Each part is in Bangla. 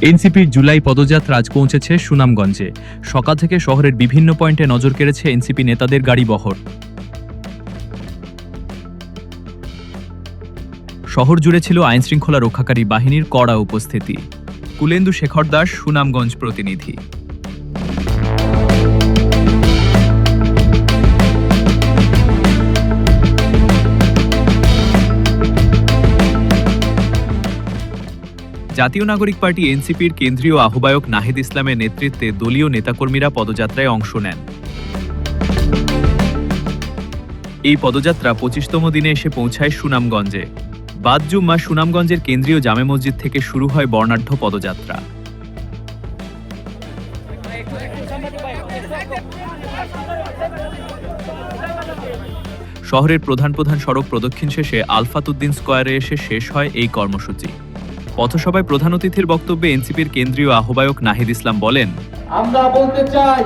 এনসিপির জুলাই পদযাত্রা আজ পৌঁছেছে সুনামগঞ্জে। সকাল থেকে শহরের বিভিন্ন পয়েন্টে নজর কেড়েছে এনসিপি নেতাদের গাড়ি বহর। শহর জুড়ে ছিল আইনশৃঙ্খলা রক্ষাকারী বাহিনীর কড়া উপস্থিতি। কুলেন্দু শেখর দাস, সুনামগঞ্জ প্রতিনিধি। জাতীয় নাগরিক পার্টি এনসিপির কেন্দ্রীয় আহ্বায়ক নাহিদ ইসলামের নেতৃত্বে দলীয় নেতাকর্মীরা পদযাত্রায় অংশ নেন। এই পদযাত্রা পঁচিশতম দিনে এসে পৌঁছায় সুনামগঞ্জে। বাদ জুম্মা সুনামগঞ্জের কেন্দ্রীয় জামে মসজিদ থেকে শুরু হয় বর্ণাঢ্য পদযাত্রা। শহরের প্রধান প্রধান সড়ক প্রদক্ষিণ শেষে আলফাতুদ্দিন স্কয়ারে এসে শেষ হয় এই কর্মসূচি। পথসভায় প্রধান অতিথির বক্তব্যে এনসিপির কেন্দ্রীয় আহ্বায়ক নাহিদ ইসলাম বলেন, আমরা বলতে চাই,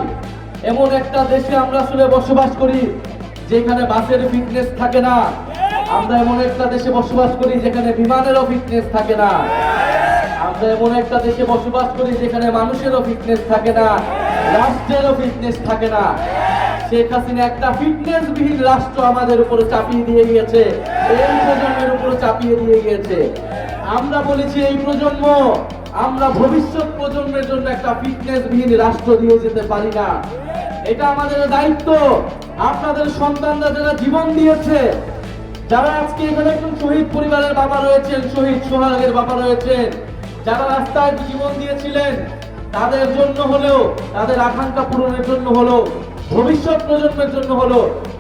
এমন একটা দেশে আমরা আসলে বসবাস করি, যেখানে বাসের ফিটনেস থাকে না। আমরা এমন একটা দেশে বসবাস করি, যেখানে বিমানেরও ফিটনেস থাকে না। আমরা এমন একটা দেশে বসবাস করি, যেখানে মানুষেরও ফিটনেস থাকে না, রাষ্ট্রেরও ফিটনেস থাকে না। শেখ হাসিনা একটা ফিটনেস বিহীন রাষ্ট্র আমাদের উপরে চাপিয়ে দিয়ে গিয়েছে। এই প্রজন্মের চাপিয়ে দিয়ে গিয়েছে। আমরা বলেছি, এই প্রজন্ম, আমরা ভবিষ্যৎ প্রজন্মের জন্য একটা ফিটনেস বিহীন রাষ্ট্র দিয়ে যেতে পারি না। এটা আমাদের দায়িত্ব। আপনাদের সন্তানরা যারা জীবন দিয়েছে, যারা আজকে এখানে একজন শহীদ পরিবারের বাবা রয়েছেন, শহীদ সোহাগের বাবা রয়েছেন, যারা রাস্তায় জীবন দিয়েছিলেন, তাদের জন্য হলেও, তাদের আকাঙ্ক্ষা পূরণের জন্য হলো, ভবিষ্যৎ প্রজন্মের জন্য হলো,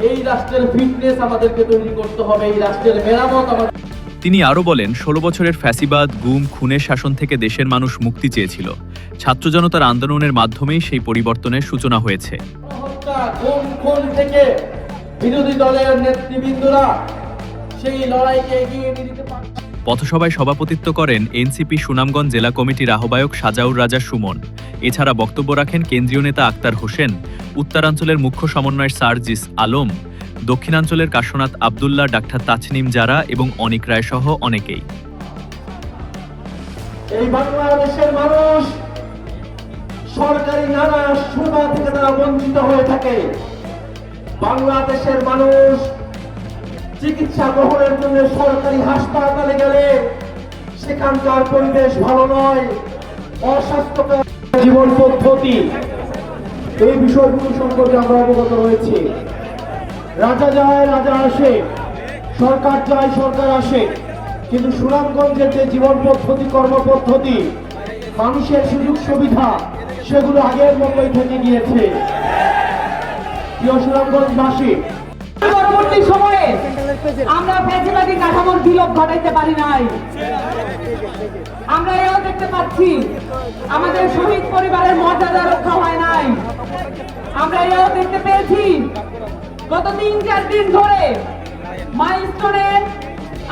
এই রাষ্ট্রের ফিটনেস আমাদেরকে তৈরি করতে হবে, এই রাষ্ট্রের মেরামত আমাদের তিনি আরও বলেন ষোলো বছরের ফ্যাসিবাদ গুম খুনের শাসন থেকে দেশের মানুষ মুক্তি চেয়েছিল। ছাত্র জনতার আন্দোলনের মাধ্যমেই সেই পরিবর্তনের সূচনা হয়েছে। হত্যা খুন খুন থেকে বিরোধী দলের নেতৃবৃন্দরা সেই লড়াইকে এগিয়ে নিয়ে পথসভায় সভাপতিত্ব করেন এনসিপি সুনামগঞ্জ জেলা কমিটির আহ্বায়ক সাজাউর রাজা সুমন। এছাড়া বক্তব্য রাখেন কেন্দ্রীয় নেতা আক্তার হোসেন উত্তরাঞ্চলের মুখ্য সমন্বয় সার্জিস আলম দক্ষিণাঞ্চলের কাশনাথ আবদুল্লাহ, ডাক্তার তাছনিম জারা এবং অনিক রায় সহ অনেকেই। এই বাংলাদেশের মানুষ সরকারি নানা সুবিধা থেকে তারা বঞ্চিত হয়ে থাকে। বাংলাদেশের মানুষ চিকিৎসা গ্রহণের জন্য সরকারি হাসপাতালে গেলে সেখানকার পরিবেশ ভালো নয়, অস্বাস্থ্যকর জীবন পদ্ধতি। এই বিষয়গুলো সম্পর্কে আমরা অবগত রয়েছি। রাজা যায়, রাজা আসে। সরকার যায়, সরকার আসে। কিন্তু সুনামগঞ্জের যে জীবন পদ্ধতি কর্মপদ্ধতি মানুষের সুযোগ সুবিধা, সেগুলো আগের মতোই থেকে গিয়েছে। প্রিয় সুনামগঞ্জবাসী পরবর্তী সময়ে আমরা ফ্যাসিবাদী কাঠামোর বিলোপ ঘটাইতে পারি নাই। আমরা এও দেখতে পাচ্ছি, আমাদের শহীদ পরিবারের মর্যাদা রক্ষা হয় নাই। আমরা এও দেখতে পেয়েছি গত তিন চার দিন ধরে মাইলস্টোনে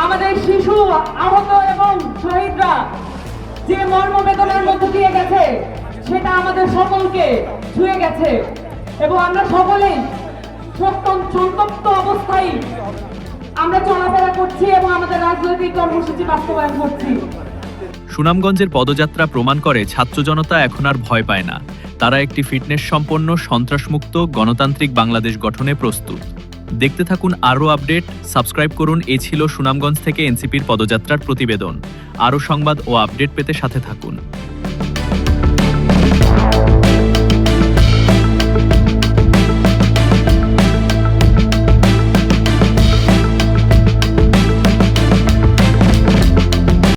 আমাদের শিশু, আহত এবং শহীদরা যে মর্মবেদনার মধ্য দিয়ে গেছে, সেটা আমাদের সকলকে ছুঁয়ে গেছে এবং আমরা সকলেই সন্তপ্ত অবস্থায় আমরা চলাফেরা করছি এবং আমাদের রাজনৈতিক কর্মসূচি বাস্তবায়ন করছি। সুনামগঞ্জের পদযাত্রা প্রমাণ করে ছাত্র জনতা এখন আর ভয় পায় না। তারা একটি ফিটনেস সম্পন্ন সন্ত্রাসমুক্ত, গণতান্ত্রিক বাংলাদেশ গঠনে প্রস্তুত। দেখতে থাকুন আরও আপডেট। সাবস্ক্রাইব করুন। এ ছিল সুনামগঞ্জ থেকে এনসিপির পদযাত্রার প্রতিবেদন। আরও সংবাদ ও আপডেট পেতে সাথে থাকুন।